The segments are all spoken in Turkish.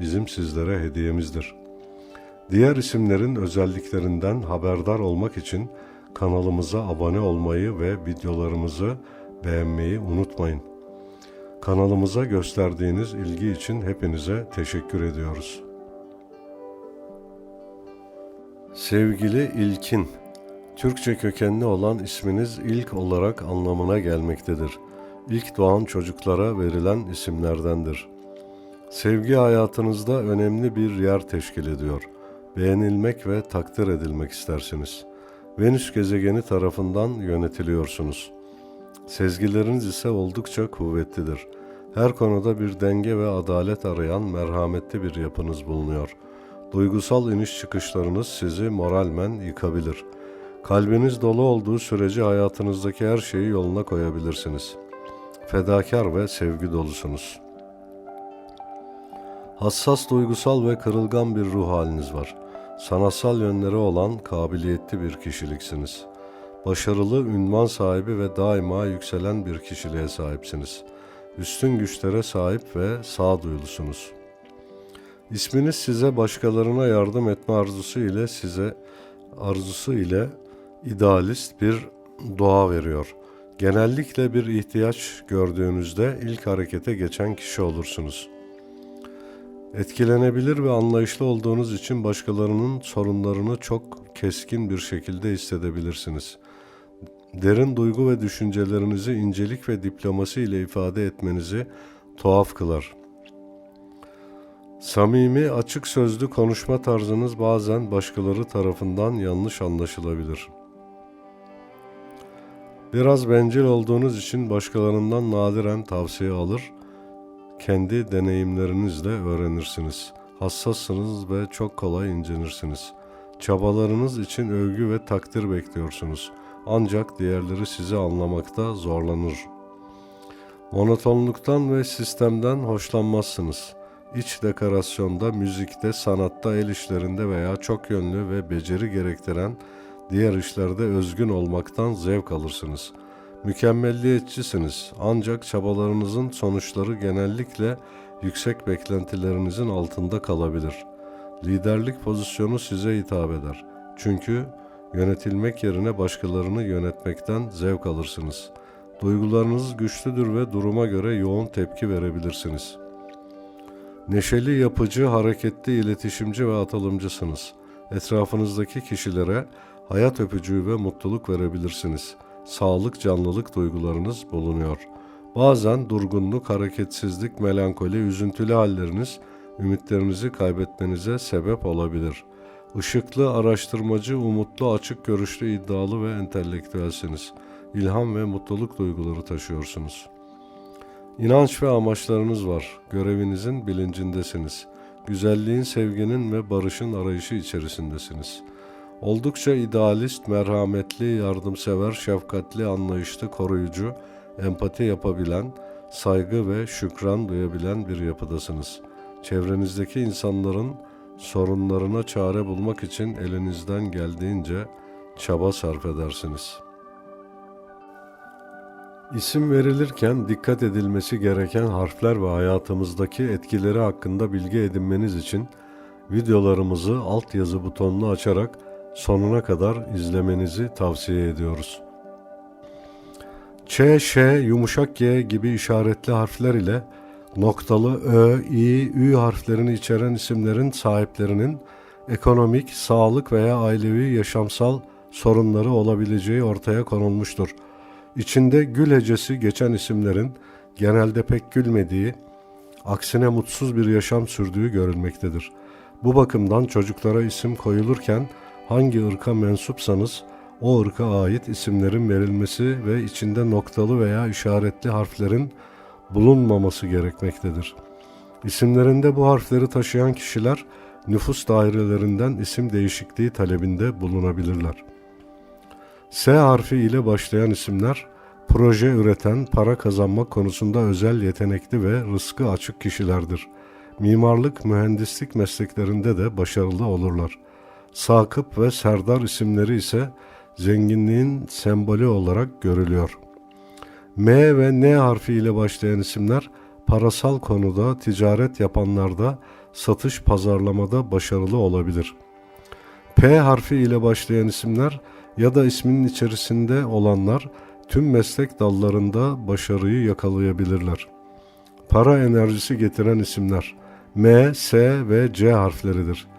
bizim sizlere hediyemizdir. Diğer isimlerin özelliklerinden haberdar olmak için kanalımıza abone olmayı ve videolarımızı beğenmeyi unutmayın. Kanalımıza gösterdiğiniz ilgi için hepinize teşekkür ediyoruz. Sevgili İlkin, Türkçe kökenli olan isminiz ilk olarak anlamına gelmektedir. İlk doğan çocuklara verilen isimlerdendir. Sevgi hayatınızda önemli bir yer teşkil ediyor. Beğenilmek ve takdir edilmek istersiniz. Venüs gezegeni tarafından yönetiliyorsunuz. Sezgileriniz ise oldukça kuvvetlidir. Her konuda bir denge ve adalet arayan merhametli bir yapınız bulunuyor. Duygusal iniş çıkışlarınız sizi moralmen yıkabilir. Kalbiniz dolu olduğu sürece hayatınızdaki her şeyi yoluna koyabilirsiniz. Fedakar ve sevgi dolusunuz. Hassas, duygusal ve kırılgan bir ruh haliniz var. Sanatsal yönleri olan kabiliyetli bir kişiliksiniz. Başarılı, ünvan sahibi ve daima yükselen bir kişiliğe sahipsiniz. Üstün güçlere sahip ve sağduyulusunuz. İsminiz size başkalarına yardım etme arzusu ile size arzusu ile idealist bir doğa veriyor. Genellikle bir ihtiyaç gördüğünüzde ilk harekete geçen kişi olursunuz. Etkilenebilir ve anlayışlı olduğunuz için başkalarının sorunlarını çok keskin bir şekilde hissedebilirsiniz. Derin duygu ve düşüncelerinizi incelik ve diplomasi ile ifade etmenizi tuhaf kılar. Samimi, açık sözlü konuşma tarzınız bazen başkaları tarafından yanlış anlaşılabilir. Biraz bencil olduğunuz için başkalarından nadiren tavsiye alır, kendi deneyimlerinizle öğrenirsiniz. Hassassınız ve çok kolay incenirsiniz. Çabalarınız için övgü ve takdir bekliyorsunuz. Ancak diğerleri sizi anlamakta zorlanır. Monotonluktan ve sistemden hoşlanmazsınız. İç dekorasyonda, müzikte, sanatta, el işlerinde veya çok yönlü ve beceri gerektiren diğer işlerde özgün olmaktan zevk alırsınız. Mükemmelliyetçisiniz ancak çabalarınızın sonuçları genellikle yüksek beklentilerinizin altında kalabilir. Liderlik pozisyonu size hitap eder. Çünkü yönetilmek yerine başkalarını yönetmekten zevk alırsınız. Duygularınız güçlüdür ve duruma göre yoğun tepki verebilirsiniz. Neşeli, yapıcı, hareketli, iletişimci ve atılımcısınız. Etrafınızdaki kişilere hayat öpücüğü ve mutluluk verebilirsiniz. Sağlık, canlılık duygularınız bulunuyor. Bazen durgunluk, hareketsizlik, melankoli, üzüntülü halleriniz ümitlerinizi kaybetmenize sebep olabilir. Işıklı, araştırmacı, umutlu, açık görüşlü, iddialı ve entelektüelsiniz. İlham ve mutluluk duyguları taşıyorsunuz. İnanç ve amaçlarınız var. Görevinizin bilincindesiniz. Güzelliğin, sevginin ve barışın arayışı içerisindesiniz. Oldukça idealist, merhametli, yardımsever, şefkatli, anlayışlı, koruyucu, empati yapabilen, saygı ve şükran duyabilen bir yapıdasınız. Çevrenizdeki insanların sorunlarına çare bulmak için elinizden geldiğince çaba sarf edersiniz.'' İsim verilirken dikkat edilmesi gereken harfler ve hayatımızdaki etkileri hakkında bilgi edinmeniz için videolarımızı altyazı butonunu açarak sonuna kadar izlemenizi tavsiye ediyoruz. Ç, Ş, yumuşak G gibi işaretli harfler ile noktalı Ö, İ, Ü harflerini içeren isimlerin sahiplerinin ekonomik, sağlık veya ailevi yaşamsal sorunları olabileceği ortaya konulmuştur.'' İçinde gül hecesi geçen isimlerin genelde pek gülmediği, aksine mutsuz bir yaşam sürdüğü görülmektedir. Bu bakımdan çocuklara isim koyulurken hangi ırka mensupsanız o ırka ait isimlerin verilmesi ve içinde noktalı veya işaretli harflerin bulunmaması gerekmektedir. İsimlerinde bu harfleri taşıyan kişiler nüfus dairelerinden isim değişikliği talebinde bulunabilirler. S harfi ile başlayan isimler proje üreten, para kazanmak konusunda özel yetenekli ve rızkı açık kişilerdir. Mimarlık, mühendislik mesleklerinde de başarılı olurlar. Sakıp ve Serdar isimleri ise zenginliğin sembolü olarak görülüyor. M ve N harfi ile başlayan isimler parasal konuda ticaret yapanlarda satış pazarlamada başarılı olabilir. P harfi ile başlayan isimler ya da isminin içerisinde olanlar tüm meslek dallarında başarıyı yakalayabilirler. Para enerjisi getiren isimler M, S ve C harfleridir.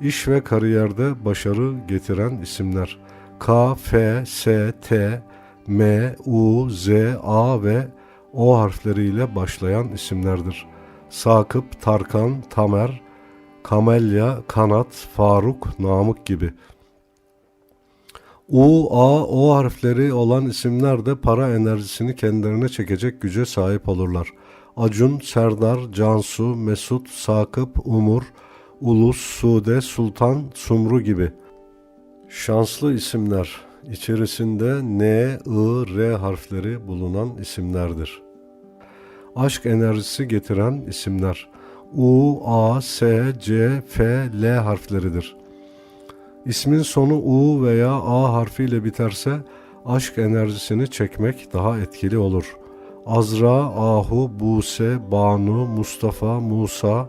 İş ve kariyerde başarı getiren isimler K, F, S, T, M, U, Z, A ve O harfleriyle başlayan isimlerdir. Sakıp, Tarkan, Tamer, Kamelya, Kanat, Faruk, Namık gibi. U, A, O harfleri olan isimler de para enerjisini kendilerine çekecek güce sahip olurlar. Acun, Serdar, Cansu, Mesut, Sakıp, Umur, Ulus, Sude, Sultan, Sumru gibi. Şanslı isimler içerisinde N, I, R harfleri bulunan isimlerdir. Aşk enerjisi getiren isimler U, A, S, C, F, L harfleridir. İsmin sonu U veya A harfiyle biterse aşk enerjisini çekmek daha etkili olur. Azra, Ahu, Buse, Banu, Mustafa, Musa,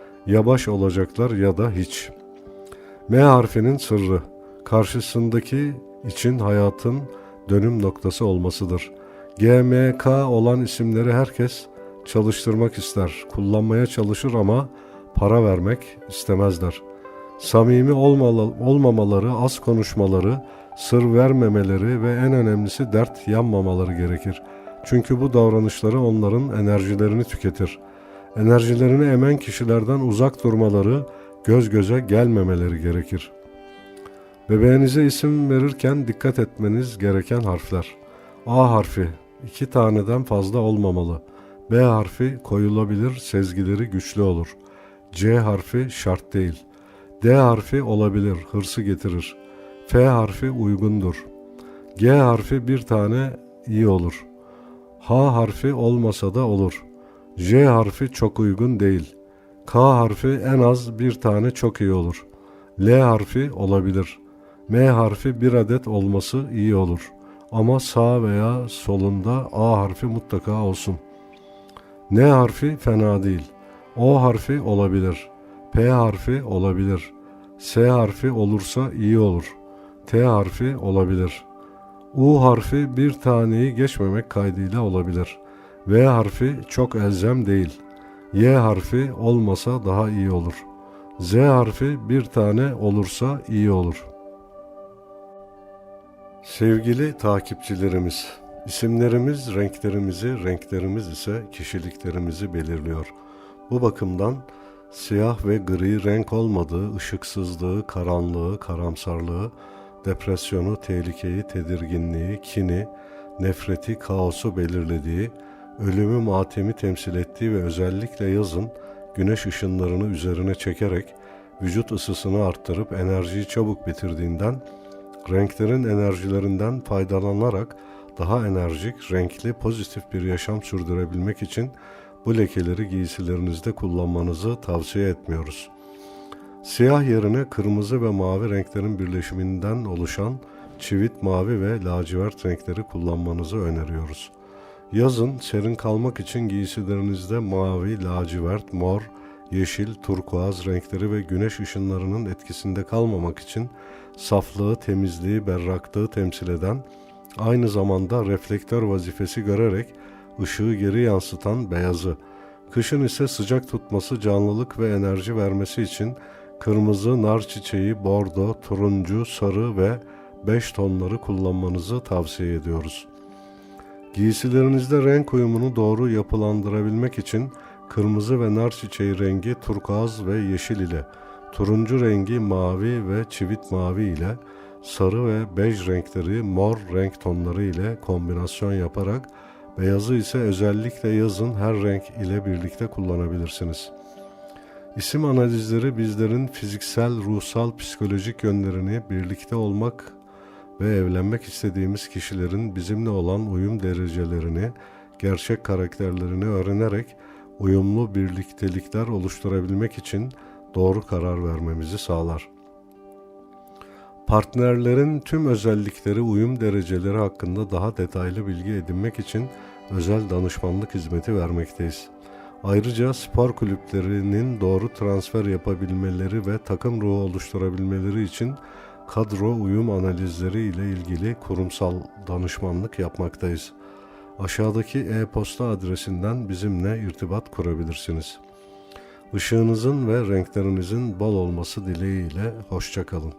Ya baş olacaklar ya da hiç. M harfinin sırrı karşısındaki için hayatın dönüm noktası olmasıdır. GMK olan isimleri herkes çalıştırmak ister, kullanmaya çalışır ama para vermek istemezler. Samimi olmamaları, az konuşmaları, sır vermemeleri ve en önemlisi dert yanmamaları gerekir. Çünkü bu davranışları onların enerjilerini tüketir. Enerjilerini emen kişilerden uzak durmaları, göz göze gelmemeleri gerekir. Bebeğinize isim verirken dikkat etmeniz gereken harfler. A harfi iki taneden fazla olmamalı. B harfi koyulabilir, sezgileri güçlü olur. C harfi şart değil. D harfi olabilir, hırsı getirir. F harfi uygundur. G harfi bir tane iyi olur. H harfi olmasa da olur. J harfi çok uygun değil. K harfi en az bir tane çok iyi olur. L harfi olabilir. M harfi bir adet olması iyi olur. Ama sağ veya solunda A harfi mutlaka olsun. N harfi fena değil. O harfi olabilir. P harfi olabilir. S harfi olursa iyi olur. T harfi olabilir. U harfi bir taneyi geçmemek kaydıyla olabilir. V harfi çok elzem değil. Y harfi olmasa daha iyi olur. Z harfi bir tane olursa iyi olur. Sevgili takipçilerimiz, isimlerimiz renklerimizi, renklerimiz ise kişiliklerimizi belirliyor. Bu bakımdan siyah ve gri renk olmadığı, ışıksızlığı, karanlığı, karamsarlığı, depresyonu, tehlikeyi, tedirginliği, kini, nefreti, kaosu belirlediği, ölümü, matemi temsil ettiği ve özellikle yazın güneş ışınlarını üzerine çekerek vücut ısısını arttırıp enerjiyi çabuk bitirdiğinden renklerin enerjilerinden faydalanarak daha enerjik, renkli, pozitif bir yaşam sürdürebilmek için bu lekeleri giysilerinizde kullanmanızı tavsiye etmiyoruz. Siyah yerine kırmızı ve mavi renklerin birleşiminden oluşan çivit mavi ve lacivert renkleri kullanmanızı öneriyoruz. Yazın serin kalmak için giysilerinizde mavi, lacivert, mor, yeşil, turkuaz renkleri ve güneş ışınlarının etkisinde kalmamak için saflığı, temizliği, berraklığı temsil eden, aynı zamanda reflektör vazifesi görerek ışığı geri yansıtan beyazı, Kışın ise sıcak tutması, canlılık ve enerji vermesi için kırmızı, nar çiçeği, bordo, turuncu, sarı ve 5 tonları kullanmanızı tavsiye ediyoruz. Giysilerinizde renk uyumunu doğru yapılandırabilmek için kırmızı ve nar çiçeği rengi turkuaz ve yeşil ile, turuncu rengi mavi ve çivit mavi ile, sarı ve bej renkleri mor renk tonları ile kombinasyon yaparak beyazı ise özellikle yazın her renk ile birlikte kullanabilirsiniz. İsim analizleri bizlerin fiziksel, ruhsal, psikolojik yönlerini birlikte olmak ve evlenmek istediğimiz kişilerin bizimle olan uyum derecelerini, gerçek karakterlerini öğrenerek uyumlu birliktelikler oluşturabilmek için doğru karar vermemizi sağlar. Partnerlerin tüm özellikleri, uyum dereceleri hakkında daha detaylı bilgi edinmek için özel danışmanlık hizmeti vermekteyiz. Ayrıca spor kulüplerinin doğru transfer yapabilmeleri ve takım ruhu oluşturabilmeleri için kadro uyum analizleri ile ilgili kurumsal danışmanlık yapmaktayız. Aşağıdaki e-posta adresinden bizimle irtibat kurabilirsiniz. Işığınızın ve renklerinizin bol olması dileğiyle hoşçakalın.